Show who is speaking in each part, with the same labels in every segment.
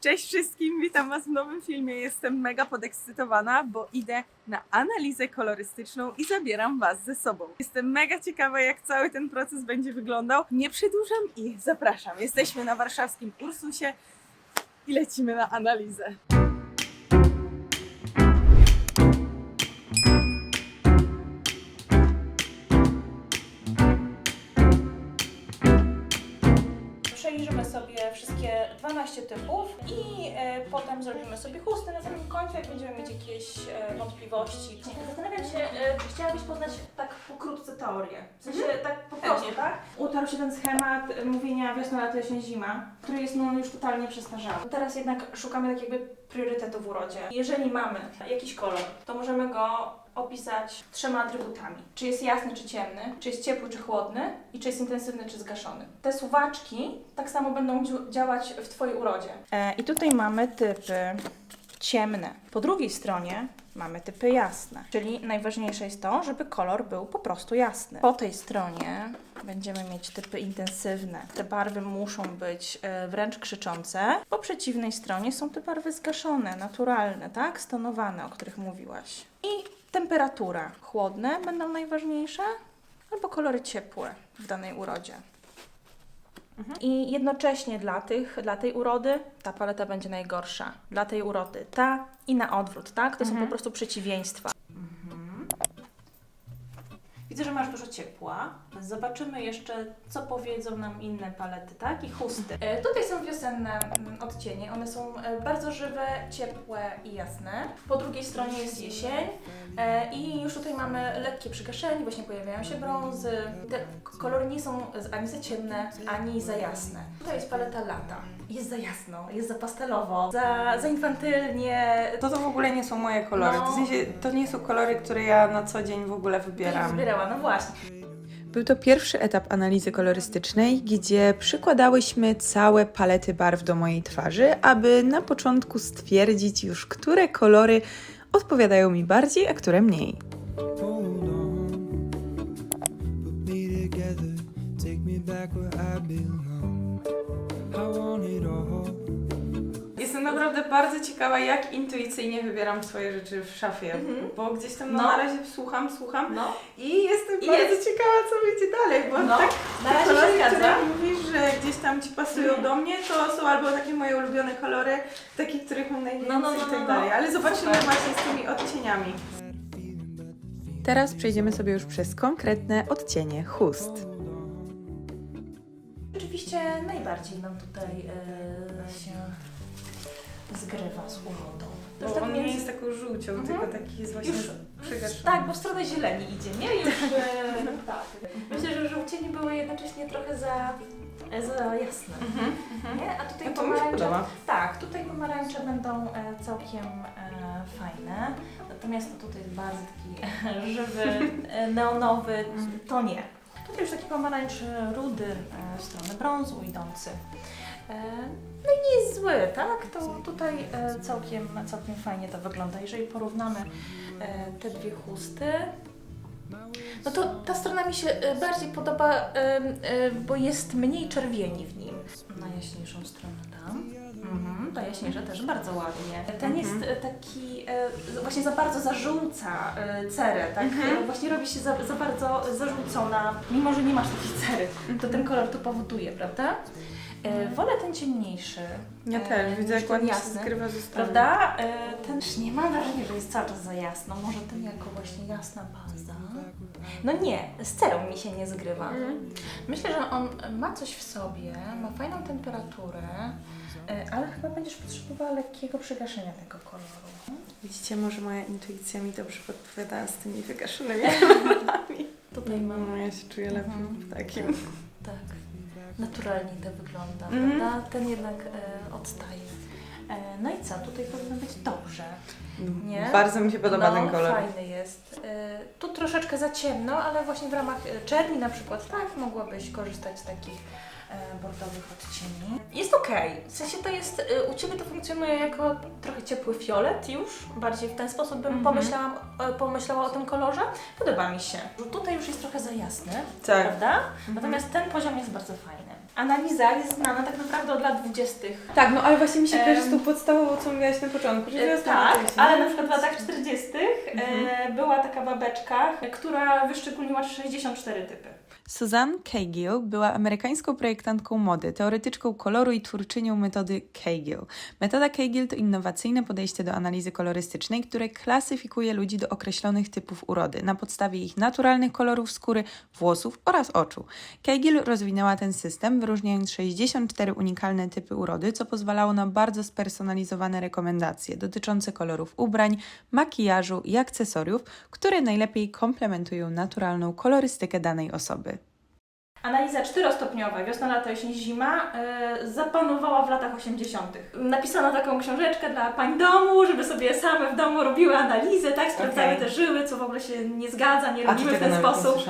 Speaker 1: Cześć wszystkim, witam Was w nowym filmie. Jestem mega podekscytowana, bo idę na analizę kolorystyczną i zabieram Was ze sobą. Jestem mega ciekawa, jak cały ten proces będzie wyglądał. Nie przedłużam i zapraszam. Jesteśmy na warszawskim Ursusie i lecimy na analizę.
Speaker 2: 12 typów i e, potem zrobimy sobie chusty na samym końcu, jak będziemy mieć jakieś e, wątpliwości. Zastanawiam się, e, czy chciałabyś poznać tak pokrótce teorię. W sensie tak po prostu, tak? Utarł się ten schemat e, mówienia wiosna, lato, jesień, zima, który jest no, już totalnie przestarzały. Teraz jednak szukamy tak jakby priorytetu w urodzie. Jeżeli mamy jakiś kolor, to możemy go opisać trzema atrybutami. Czy jest jasny, czy ciemny, czy jest ciepły, czy chłodny i czy jest intensywny, czy zgaszony. Te suwaczki tak samo będą działać w Twojej urodzie. E, I tutaj mamy typy ciemne. Po drugiej stronie mamy typy jasne, czyli najważniejsze jest to, żeby kolor był po prostu jasny. Po tej stronie będziemy mieć typy intensywne. Te barwy muszą być e, wręcz krzyczące. Po przeciwnej stronie są te barwy zgaszone, naturalne, tak? Stonowane, o których mówiłaś. I temperatura. Chłodne będą najważniejsze, albo kolory ciepłe w danej urodzie. I jednocześnie dla, tych, dla tej urody ta paleta będzie najgorsza. Dla tej urody ta i na odwrót, tak? To są po prostu przeciwieństwa. Widzę, że masz dużo ciepła. Zobaczymy jeszcze, co powiedzą nam inne palety, tak? I chusty. E, tutaj są wiosenne mm, odcienie. One są e, bardzo żywe, ciepłe i jasne. Po drugiej stronie jest jesień. E, I już tutaj mamy lekkie przygaszenie, właśnie pojawiają się brązy. Te kolory nie są z- ani za ciemne, ani za jasne. Tutaj jest paleta lata. Jest za jasno, jest za pastelowo, za, za infantylnie.
Speaker 3: To to w ogóle nie są moje kolory.
Speaker 2: No.
Speaker 3: W sensie, to nie są kolory, które ja na co dzień w ogóle wybieram.
Speaker 2: Zbierała, no właśnie.
Speaker 4: Był to pierwszy etap analizy kolorystycznej, gdzie przykładałyśmy całe palety barw do mojej twarzy, aby na początku stwierdzić już, które kolory odpowiadają mi bardziej, a które mniej.
Speaker 5: Hold on, put me together, take me back where
Speaker 3: naprawdę bardzo ciekawa, jak intuicyjnie wybieram swoje rzeczy w szafie, bo gdzieś tam no.
Speaker 2: No.
Speaker 3: na razie słucham, słucham
Speaker 2: No,
Speaker 3: i jestem
Speaker 2: I
Speaker 3: bardzo
Speaker 2: jest.
Speaker 3: ciekawa, co będzie dalej, bo
Speaker 2: no.
Speaker 3: tak
Speaker 2: na
Speaker 3: te
Speaker 2: razie
Speaker 3: kolory,
Speaker 2: się
Speaker 3: które mówisz, że gdzieś tam Ci pasują do mnie, to są albo takie moje ulubione kolory, takie, których mam najwięcej
Speaker 2: No, no, no,
Speaker 3: i tak
Speaker 2: no,
Speaker 3: dalej,
Speaker 2: no.
Speaker 3: ale zobaczymy
Speaker 2: Super.
Speaker 3: właśnie z tymi odcieniami.
Speaker 4: Teraz przejdziemy sobie już przez konkretne odcienie chust.
Speaker 2: Rzeczywiście najbardziej nam tutaj e, się zgrywa z urodą. To
Speaker 3: Bo
Speaker 2: tak
Speaker 3: on nie jest taką żółcią,
Speaker 2: Mhm.
Speaker 3: tylko taki jest właśnie
Speaker 2: Już-. Tak, bo w stronę zieleni idzie, nie? Już, e, tak. Myślę, że żółcienie były jednocześnie trochę za, za jasne.
Speaker 3: Mhm, mhm.
Speaker 2: Nie? A tutaj
Speaker 3: No to mi się
Speaker 2: pomarańcze.
Speaker 3: podoba.
Speaker 2: Tak, tutaj pomarańcze będą e, całkiem e, fajne. Natomiast no, tutaj jest bardzo taki żywy, e, neonowy, to nie. Tutaj już taki pomarańcz e, rudy e, w stronę brązu idący. E, no i nie jest zły, tak? To tutaj e, całkiem, całkiem fajnie to wygląda. Jeżeli porównamy e, te dwie chusty, no to ta strona mi się bardziej podoba, bo jest mniej czerwieni w nim. Najjaśniejszą stronę dam. Mhm, ta jaśniejsza też bardzo ładnie. Ten jest e, taki, właśnie za bardzo zarzuca cerę, tak? E, Właśnie robi się za, za bardzo zarzucona, mimo że nie masz takiej cery, to ten kolor to powoduje, prawda? E, wolę ten ciemniejszy.
Speaker 3: Ja
Speaker 2: e,
Speaker 3: też, widzę jak ładnie się
Speaker 2: jasny.
Speaker 3: skrywa ze.
Speaker 2: Prawda? E, ten też nie mam wrażenia, że jest cały czas za jasno. Może ten jako właśnie jasna baza. No nie, z cerą mi się nie zgrywa. Myślę, że on ma coś w sobie, ma fajną temperaturę, e, ale chyba będziesz potrzebowała lekkiego przygaszenia tego koloru.
Speaker 3: Widzicie, może moja intuicja mi dobrze podpowiada z tymi wygaszonymi kolorami.
Speaker 2: Tutaj mam
Speaker 3: No, ja się czuję lepiej
Speaker 2: Mhm.
Speaker 3: w takim.
Speaker 2: tak, naturalnie to wygląda,
Speaker 3: Mhm.
Speaker 2: prawda? Ten jednak e, odstaje. E, no i co, tutaj powinno być dobrze. Nie?
Speaker 3: Bardzo mi się podoba
Speaker 2: no,
Speaker 3: ten kolor.
Speaker 2: fajny jest. Y, tu troszeczkę za ciemno, ale właśnie w ramach y, czerni na przykład, tak, mogłabyś korzystać z takich bordowych odcieni. Jest okej. W sensie to jest, y, u Ciebie to funkcjonuje jako trochę ciepły fiolet już. Bardziej w ten sposób bym
Speaker 3: Mhm.
Speaker 2: pomyślałam, y, pomyślała o tym kolorze. Podoba mi się. Tutaj już jest trochę za jasny,
Speaker 3: Tak.
Speaker 2: prawda? Natomiast ten poziom jest bardzo fajny. Analiza jest znana tak naprawdę od lat 20.
Speaker 3: Tak, no ale właśnie mi się kojarzy z
Speaker 2: Em,
Speaker 3: tą podstawową, co mówiłaś na początku, że
Speaker 2: E, Tak,
Speaker 3: jest,
Speaker 2: ale na przykład w latach 40. e, była taka babeczka, która wyszczególniła 64 typy.
Speaker 4: Suzanne Cagill była amerykańską projektantką mody, teoretyczką koloru i twórczynią metody Cagill. Metoda Cagill to innowacyjne podejście do analizy kolorystycznej, które klasyfikuje ludzi do określonych typów urody na podstawie ich naturalnych kolorów skóry, włosów oraz oczu. Cagill rozwinęła ten system, wyróżniając 64 unikalne typy urody, co pozwalało na bardzo spersonalizowane rekomendacje dotyczące kolorów ubrań, makijażu i akcesoriów, które najlepiej komplementują naturalną kolorystykę danej osoby.
Speaker 2: Analiza czterostopniowa, wiosna, lato, jesień, zima, e, zapanowała w latach 80. Napisano taką książeczkę dla pań domu, żeby sobie same w domu robiły analizę, tak, sprawdzały
Speaker 3: Okej.
Speaker 2: te żyły, co w ogóle się nie zgadza, nie robimy w ten sposób.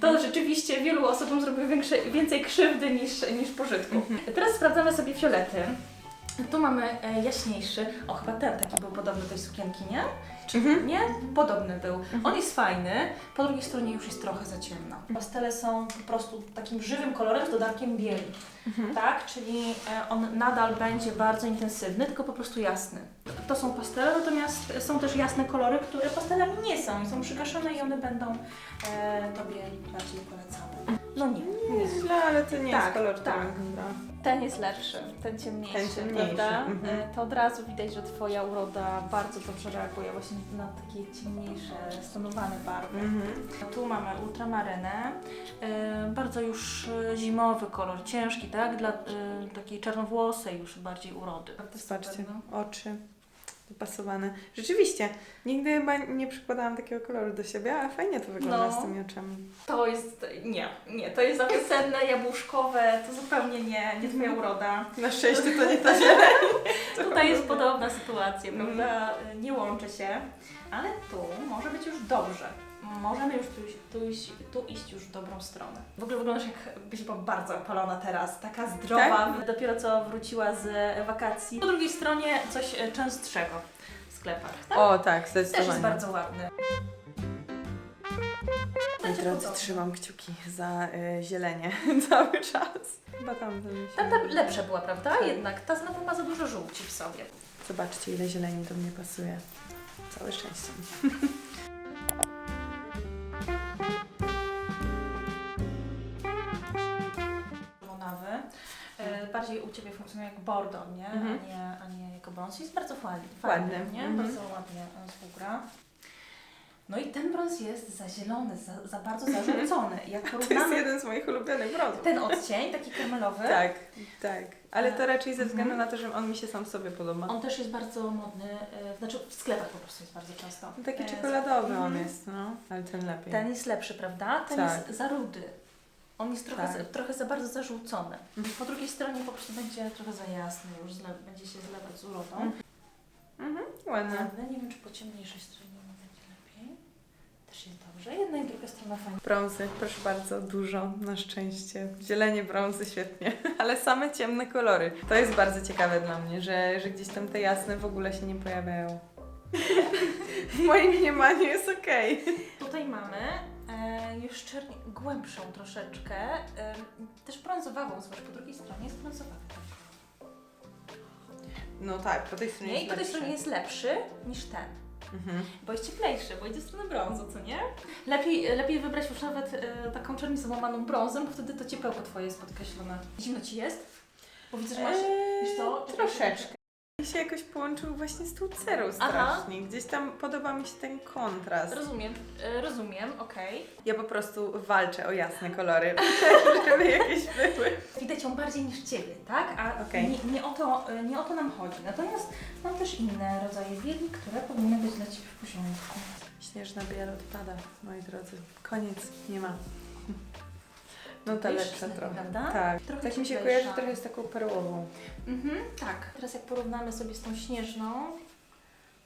Speaker 2: To rzeczywiście wielu osobom zrobiło większe, więcej krzywdy niż, niż pożytku. Teraz sprawdzamy sobie fiolety. Tu mamy e, jaśniejszy, o chyba ten taki był podobny do tej sukienki, nie? Czy
Speaker 3: Mhm.
Speaker 2: nie? Podobny był. On jest fajny, po drugiej stronie już jest trochę za ciemno. Pastele są po prostu takim żywym kolorem z dodatkiem bieli, tak? Czyli e, on nadal będzie bardzo intensywny, tylko po prostu jasny. To są pastele, natomiast są też jasne kolory, które pastelami nie są są przygaszone i one będą e, Tobie bardziej polecane. No nie, nie.
Speaker 3: Źle, ale to nie
Speaker 2: Tak,
Speaker 3: jest kolor,
Speaker 2: tak. Ten jest lepszy, ten ciemniejszy,
Speaker 3: Ten ciemniejszy,
Speaker 2: prawda?
Speaker 3: mhm.
Speaker 2: E, To od razu widać, że Twoja uroda bardzo dobrze reaguje właśnie na takie ciemniejsze, stonowane barwy.
Speaker 3: Mhm.
Speaker 2: Tu mamy ultramarynę, e, bardzo już e, zimowy kolor, ciężki, tak? Dla e, takiej czarnowłosej już bardziej urody.
Speaker 3: Zobaczcie, oczy dopasowane. Rzeczywiście, nigdy chyba nie przykładałam takiego koloru do siebie, ale fajnie to wygląda
Speaker 2: No.
Speaker 3: z tymi oczami.
Speaker 2: To jest, nie, nie, to jest za wiosenne, jabłuszkowe, to zupełnie nie, nie Twoja uroda.
Speaker 3: Na szczęście to nie ta zieleń.
Speaker 2: Tutaj jest podobna sytuacja,
Speaker 3: Mhm.
Speaker 2: prawda? Nie łączy się, ale tu może być już dobrze. Możemy już tu, iść- tu, iść, tu iść już w dobrą stronę. W ogóle wyglądasz jakbyś była bardzo opalona teraz, taka zdrowa, dopiero co wróciła z wakacji. Po drugiej stronie coś e, częstszego w sklepach. Tak?
Speaker 3: O tak,
Speaker 2: Też
Speaker 3: zdecydowanie.
Speaker 2: jest bardzo ładny.
Speaker 3: Moi
Speaker 2: Będzie
Speaker 3: drodzy,
Speaker 2: podobny.
Speaker 3: trzymam kciuki za y, zielenie cały czas. Chyba tam się
Speaker 2: Tamta lepsza była, prawda? Jednak ta znowu ma za dużo żółci w sobie.
Speaker 3: Zobaczcie, ile zieleni do mnie pasuje. Całe szczęście.
Speaker 2: bardziej u Ciebie funkcjonuje jak bordo, nie?
Speaker 3: Mhm.
Speaker 2: A, nie a nie jako brąz. Jest bardzo fajny,
Speaker 3: Ładny,
Speaker 2: fajny nie?
Speaker 3: mhm.
Speaker 2: Bardzo ładnie e, współgra. No i ten brąz jest za zielony, za, za bardzo zażółcony. Jak
Speaker 3: To jest
Speaker 2: porównamy
Speaker 3: jeden z moich ulubionych brązów.
Speaker 2: ten odcień, taki karmelowy,
Speaker 3: Tak, tak. Ale to raczej ze
Speaker 2: Mhm.
Speaker 3: względu na to, że on mi się sam sobie podoba.
Speaker 2: on też jest bardzo modny, e, znaczy w sklepach po prostu jest bardzo często.
Speaker 3: Taki
Speaker 2: E,
Speaker 3: czekoladowy on
Speaker 2: mhm.
Speaker 3: jest, no. Ale ten lepiej.
Speaker 2: Ten jest lepszy, prawda? Ten
Speaker 3: Tak.
Speaker 2: jest za rudy. On jest trochę,
Speaker 3: Tak.
Speaker 2: za, trochę za bardzo zażółcony.
Speaker 3: Mhm.
Speaker 2: Po drugiej stronie po prostu będzie trochę za jasny, już zle, będzie się zlewać z urodą.
Speaker 3: Mhm. Mhm, ładne.
Speaker 2: Ładne. Nie wiem, czy po ciemniejszej stronie będzie lepiej. Też jest dobrze. Jedna i druga strona fajnie.
Speaker 3: Brązy, proszę bardzo, dużo, na szczęście. Zielenie, brązy, świetnie. Ale same ciemne kolory. To jest bardzo ciekawe dla mnie, że, że gdzieś tam te jasne w ogóle się nie pojawiają. W moim mniemaniu jest okej.
Speaker 2: Tutaj mamy już czerń głębszą troszeczkę. E, też brązowawą, zobacz, po drugiej stronie jest brązowawy.
Speaker 3: No tak, po tej stronie
Speaker 2: Nie? I
Speaker 3: jest
Speaker 2: po tej
Speaker 3: lepszy.
Speaker 2: stronie jest lepszy niż ten.
Speaker 3: Mhm.
Speaker 2: Bo jest cieplejszy, bo idzie w stronę brązu, co nie? Lepiej, lepiej wybrać już nawet e, taką czerń załamaną brązem, bo wtedy to ciepełko Twoje jest podkreślone. Zimno Ci jest? Bo widzę, że masz...
Speaker 3: Eee,
Speaker 2: wiesz co?
Speaker 3: troszeczkę. Mi się jakoś połączył właśnie z tą cerą strasznie. Gdzieś tam podoba mi się ten kontrast.
Speaker 2: Rozumiem, e, rozumiem, okej.
Speaker 3: Ja po prostu walczę o jasne kolory, żeby jakieś były.
Speaker 2: Widać ją bardziej niż Ciebie, tak? A
Speaker 3: Okej.
Speaker 2: nie, nie, o to, e, nie o to nam chodzi. Natomiast mam też inne rodzaje bieli, które powinny być dla Ciebie w porządku.
Speaker 3: Śnieżna biel odpada, moi drodzy. Koniec, nie ma. No ta lepsza
Speaker 2: lepiej,
Speaker 3: trochę.
Speaker 2: prawda?
Speaker 3: Tak,
Speaker 2: Trochę
Speaker 3: tak mi się
Speaker 2: cieplejsza.
Speaker 3: kojarzy trochę z taką perłową.
Speaker 2: Mhm, tak. Teraz jak porównamy sobie z tą śnieżną,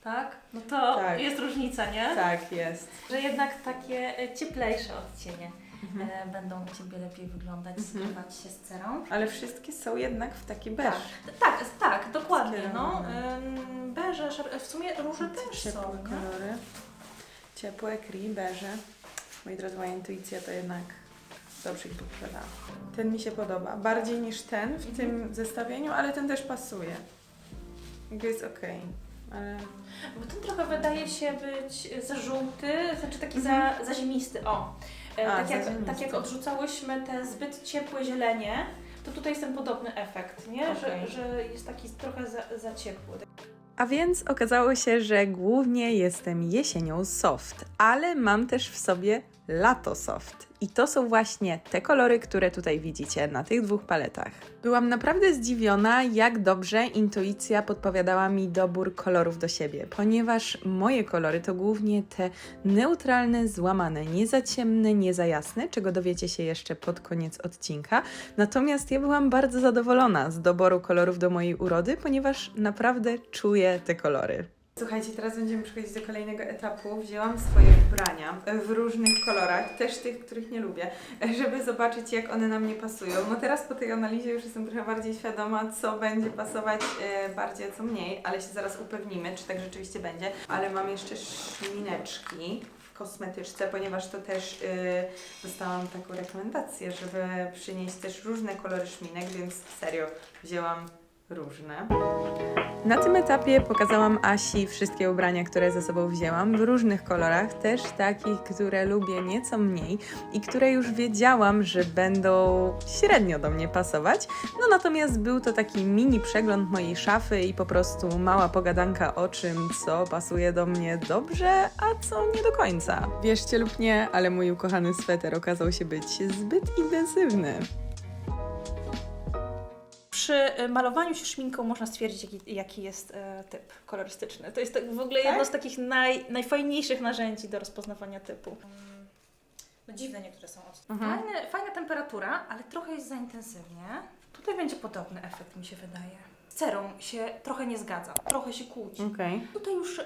Speaker 2: tak? No to
Speaker 3: Tak.
Speaker 2: jest różnica, nie?
Speaker 3: Tak, jest.
Speaker 2: Że jednak takie e, cieplejsze odcienie
Speaker 3: Mhm.
Speaker 2: e, będą u Ciebie lepiej wyglądać,
Speaker 3: Mhm.
Speaker 2: skrywać się z cerą.
Speaker 3: Ale wszystkie są jednak w taki beż.
Speaker 2: Tak, tak, tak, dokładnie. No,
Speaker 3: Skierowane.
Speaker 2: Ym, beże, szar- w sumie róże też
Speaker 3: Ciepłe
Speaker 2: są, nie?
Speaker 3: kolory. Ciepłe, kri, beże. Moi drodzy, moja intuicja to jednak Dobrze ich podkładałam. Ten mi się podoba. Bardziej niż ten w tym zestawieniu, ale ten też pasuje. Jakby jest okej. Ale...
Speaker 2: Bo ten trochę wydaje się być za żółty, znaczy taki
Speaker 3: Mhm.
Speaker 2: za, za ziemisty. O. E,
Speaker 3: A,
Speaker 2: tak, jak,
Speaker 3: ziemisty.
Speaker 2: tak jak odrzucałyśmy te zbyt ciepłe zielenie, to tutaj jest ten podobny efekt, nie?
Speaker 3: Okej.
Speaker 2: Że, że jest taki trochę za, za ciepły.
Speaker 4: A więc okazało się, że głównie jestem jesienią soft, ale mam też w sobie lato soft. I to są właśnie te kolory, które tutaj widzicie na tych dwóch paletach. Byłam naprawdę zdziwiona, jak dobrze intuicja podpowiadała mi dobór kolorów do siebie, ponieważ moje kolory to głównie te neutralne, złamane, nie za ciemne, nie za jasne, czego dowiecie się jeszcze pod koniec odcinka. Natomiast ja byłam bardzo zadowolona z doboru kolorów do mojej urody, ponieważ naprawdę czuję te kolory.
Speaker 3: Słuchajcie, teraz będziemy przechodzić do kolejnego etapu. Wzięłam swoje ubrania w różnych kolorach, też tych, których nie lubię, żeby zobaczyć, jak one na mnie pasują. No teraz po tej analizie już jestem trochę bardziej świadoma, co będzie pasować e, bardziej, a co mniej, ale się zaraz upewnimy, czy tak rzeczywiście będzie. Ale mam jeszcze szmineczki kosmetyczce, ponieważ to też e, dostałam taką rekomendację, żeby przynieść też różne kolory szminek, więc serio wzięłam różne.
Speaker 4: Na tym etapie pokazałam Asi wszystkie ubrania, które ze sobą wzięłam w różnych kolorach, też takich, które lubię nieco mniej i które już wiedziałam, że będą średnio do mnie pasować. No natomiast był to taki mini przegląd mojej szafy i po prostu mała pogadanka o czym, co pasuje do mnie dobrze, a co nie do końca. Wierzcie lub nie, ale mój ukochany sweter okazał się być zbyt intensywny.
Speaker 2: Przy y, malowaniu się szminką można stwierdzić, jaki, jaki jest e, typ kolorystyczny. To jest tak w ogóle jedno z takich naj, najfajniejszych narzędzi do rozpoznawania typu. No dziwne niektóre są odcienie.
Speaker 3: Mhm.
Speaker 2: Fajne, fajna temperatura, ale trochę jest za intensywnie. Tutaj będzie podobny efekt, mi się wydaje. Cerą się trochę nie zgadza, trochę się kłóci.
Speaker 3: Okej.
Speaker 2: Tutaj już e,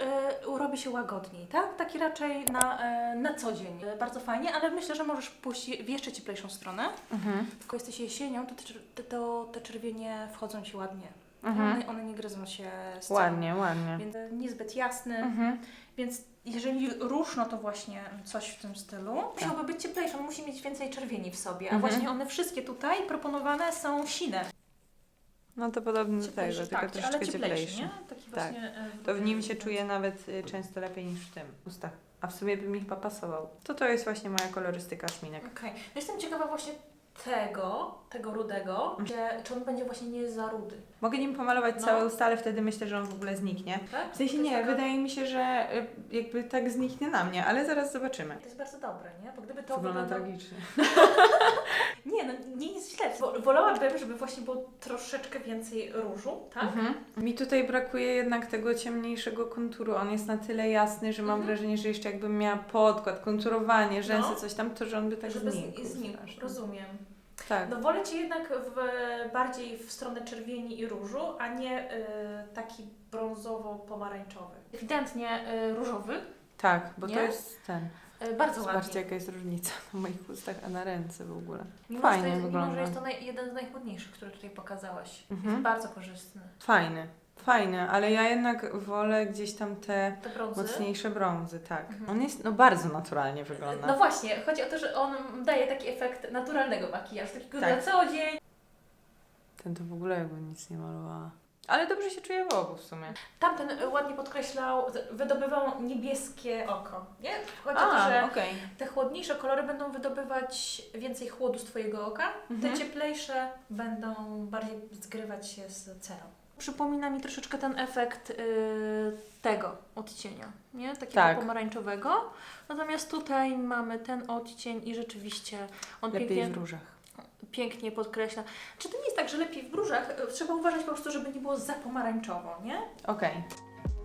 Speaker 2: robi się łagodniej, tak? Taki raczej na, e, na co dzień. E, bardzo fajnie, ale myślę, że możesz pójść w jeszcze cieplejszą stronę.
Speaker 3: Mhm.
Speaker 2: Tylko jesteś jesienią, to te, to te czerwienie wchodzą Ci ładnie.
Speaker 3: Mhm.
Speaker 2: One, one nie gryzą się z cerą.
Speaker 3: Ładnie, ładnie.
Speaker 2: Więc niezbyt jasny.
Speaker 3: Mhm.
Speaker 2: Więc jeżeli róż, no to właśnie coś w tym stylu. Musiałby być cieplejszy, on musi mieć więcej czerwieni w sobie. A
Speaker 3: Mhm.
Speaker 2: właśnie one wszystkie tutaj proponowane są sine.
Speaker 3: No to podobny do tego, tylko
Speaker 2: tak,
Speaker 3: troszeczkę
Speaker 2: ale cieplejszy? Taki
Speaker 3: Tak.
Speaker 2: właśnie, e,
Speaker 3: To w nim się czuje nawet y, często lepiej niż w tym ustach. A w sumie by mi chyba pasował. To to jest właśnie moja kolorystyka szminek.
Speaker 2: Okej. No Jestem ciekawa właśnie tego, tego rudego, gdzie, czy on będzie właśnie nie za rudy.
Speaker 3: Mogę nim pomalować
Speaker 2: No.
Speaker 3: całe usta, ale wtedy myślę, że on w ogóle zniknie.
Speaker 2: Tak?
Speaker 3: W sensie
Speaker 2: To jest
Speaker 3: nie,
Speaker 2: taka-
Speaker 3: wydaje mi się, że y, jakby tak zniknie na mnie, ale zaraz zobaczymy.
Speaker 2: To jest bardzo dobre, nie? Bo gdyby to
Speaker 3: Wygląda
Speaker 2: wyglądało-
Speaker 3: tragicznie.
Speaker 2: Nie, no nie jest źle. Wo- Wolałabym, żeby właśnie było troszeczkę więcej różu, tak?
Speaker 3: Mhm. Mi tutaj brakuje jednak tego ciemniejszego konturu. On jest na tyle jasny, że mam
Speaker 2: Mhm.
Speaker 3: wrażenie, że jeszcze jakbym miała podkład, konturowanie, rzęsy,
Speaker 2: No.
Speaker 3: coś tam, to że on by tak
Speaker 2: żeby
Speaker 3: znikł.
Speaker 2: znikł. Rozumiem.
Speaker 3: Tak.
Speaker 2: No wolę Cię jednak w, bardziej w stronę czerwieni i różu, a nie y, taki brązowo-pomarańczowy. Ewidentnie y, różowy,
Speaker 3: Tak, bo
Speaker 2: Nie?
Speaker 3: to jest ten.
Speaker 2: y, bardzo
Speaker 3: Zobaczcie,
Speaker 2: ładnie.
Speaker 3: jaka jest różnica na moich ustach, a na ręce w ogóle.
Speaker 2: Mimo,
Speaker 3: Fajnie
Speaker 2: jest, Mimo,
Speaker 3: wygląda.
Speaker 2: że jest to naj, jeden z najchłodniejszych, który tutaj pokazałaś.
Speaker 3: Mhm.
Speaker 2: Jest bardzo korzystny.
Speaker 3: Fajny, fajny, ale ja jednak wolę gdzieś tam te
Speaker 2: Te brązy.
Speaker 3: mocniejsze brązy, tak.
Speaker 2: Mhm.
Speaker 3: On jest, no bardzo naturalnie wygląda.
Speaker 2: No właśnie, chodzi o to, że on daje taki efekt naturalnego makijażu, takiego
Speaker 3: Tak.
Speaker 2: na co dzień.
Speaker 3: Ten to w ogóle jakby nic nie malowała. Ale dobrze się czuję w obu w sumie.
Speaker 2: Tamten ładnie podkreślał, wydobywał niebieskie oko. Nie? Chodzi o to, że
Speaker 3: okej.
Speaker 2: te chłodniejsze kolory będą wydobywać więcej chłodu z Twojego oka,
Speaker 3: Mhm.
Speaker 2: te cieplejsze będą bardziej zgrywać się z cerą. Przypomina mi troszeczkę ten efekt y, tego odcienia, nie? Takiego
Speaker 3: Tak.
Speaker 2: pomarańczowego. Natomiast tutaj mamy ten odcień i rzeczywiście on
Speaker 3: Lepiej
Speaker 2: pięknie,
Speaker 3: w różach.
Speaker 2: pięknie podkreśla. Czy to nie jest tak, że lepiej w różach? Y, Trzeba uważać po prostu, żeby nie było za pomarańczowo, nie?
Speaker 3: Okej.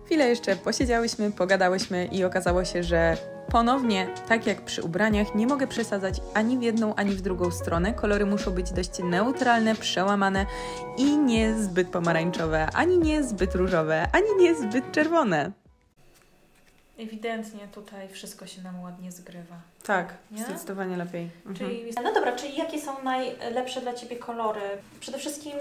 Speaker 4: Chwilę jeszcze posiedziałyśmy, pogadałyśmy i okazało się, że ponownie, tak jak przy ubraniach, nie mogę przesadzać ani w jedną, ani w drugą stronę. Kolory muszą być dość neutralne, przełamane i nie zbyt pomarańczowe, ani nie zbyt różowe, ani nie zbyt czerwone.
Speaker 2: Ewidentnie tutaj wszystko się nam ładnie zgrywa.
Speaker 3: Tak,
Speaker 2: Nie?
Speaker 3: zdecydowanie lepiej. Mhm.
Speaker 2: Czyli, no dobra, czyli jakie są najlepsze dla Ciebie kolory? Przede wszystkim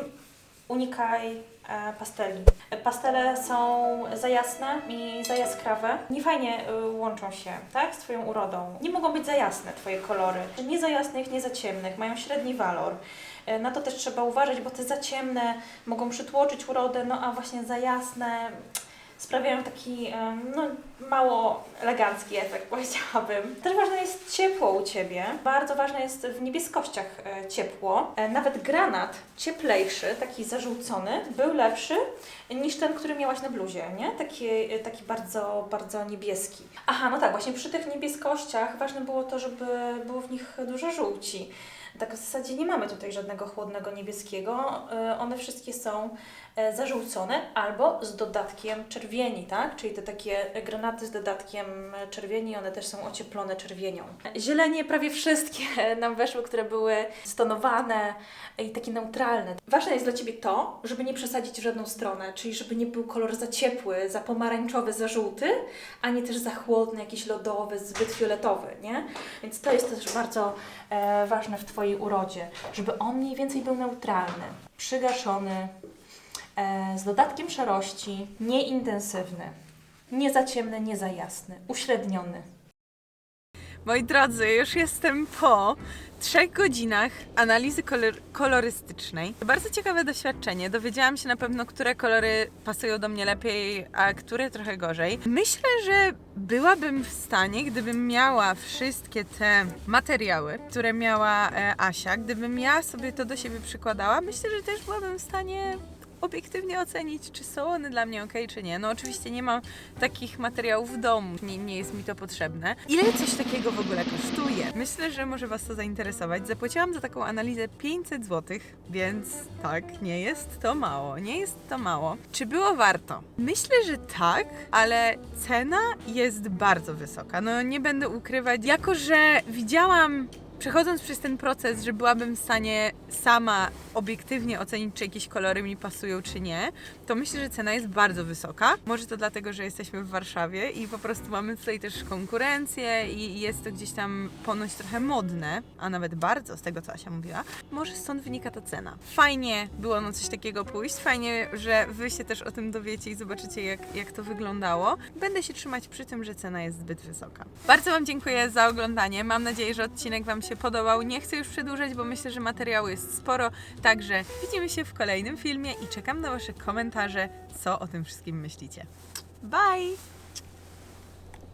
Speaker 2: unikaj e, pasteli. Pastele są za jasne i za jaskrawe. Nie fajnie y, łączą się, tak, z Twoją urodą. Nie mogą być za jasne Twoje kolory. Nie za jasnych, nie za ciemnych. Mają średni walor. E, Na to też trzeba uważać, bo te za ciemne mogą przytłoczyć urodę, no a właśnie za jasne sprawiają taki no, mało elegancki efekt, powiedziałabym. Też ważne jest ciepło u Ciebie. Bardzo ważne jest w niebieskościach e, ciepło. E, Nawet granat cieplejszy, taki zażółcony, był lepszy niż ten, który miałaś na bluzie, nie? Taki, e, taki bardzo, bardzo niebieski. Aha, no tak, właśnie przy tych niebieskościach ważne było to, żeby było w nich dużo żółci. Tak w zasadzie nie mamy tutaj żadnego chłodnego niebieskiego. One wszystkie są e, zażółcone albo z dodatkiem czerwieni, tak? Czyli te takie granaty z dodatkiem czerwieni, one też są ocieplone czerwienią. Zielenie prawie wszystkie nam weszły, które były stonowane i takie neutralne. Ważne jest dla Ciebie to, żeby nie przesadzić w żadną stronę, czyli żeby nie był kolor za ciepły, za pomarańczowy, za żółty, ani też za chłodny, jakiś lodowy, zbyt fioletowy, nie? Więc to jest też bardzo e, ważne w Twojej urodzie, żeby on mniej więcej był neutralny, przygaszony, e, z dodatkiem szarości, nieintensywny, nie za ciemny, nie za jasny, uśredniony.
Speaker 3: Moi drodzy, już jestem po trzech godzinach analizy kolor kolorystycznej. Bardzo ciekawe doświadczenie. Dowiedziałam się na pewno, które kolory pasują do mnie lepiej, a które trochę gorzej. Myślę, że byłabym w stanie, gdybym miała wszystkie te materiały, które miała e, Asia, gdybym ja sobie to do siebie przykładała, myślę, że też byłabym w stanie obiektywnie ocenić, czy są one dla mnie ok, czy nie. No oczywiście nie mam takich materiałów w domu, nie, nie jest mi to potrzebne. Ile coś takiego w ogóle kosztuje? Myślę, że może Was to zainteresować. Zapłaciłam za taką analizę 500 zł, więc tak, nie jest to mało, nie jest to mało. Czy było warto? Myślę, że tak, ale cena jest bardzo wysoka. No nie będę ukrywać, jako że widziałam Przechodząc przez ten proces, że byłabym w stanie sama obiektywnie ocenić, czy jakieś kolory mi pasują, czy nie, to myślę, że cena jest bardzo wysoka. Może to dlatego, że jesteśmy w Warszawie i po prostu mamy tutaj też konkurencję i jest to gdzieś tam ponoć trochę modne, a nawet bardzo z tego, co Asia mówiła. Może stąd wynika ta cena. Fajnie było na coś takiego pójść, fajnie, że Wy się też o tym dowiecie i zobaczycie, jak, jak to wyglądało. Będę się trzymać przy tym, że cena jest zbyt wysoka. Bardzo Wam dziękuję za oglądanie. Mam nadzieję, że odcinek Wam się podobał. Nie chcę już przedłużać, bo myślę, że materiału jest sporo. Także widzimy się w kolejnym filmie i czekam na Wasze komentarze, co o tym wszystkim myślicie. Bye!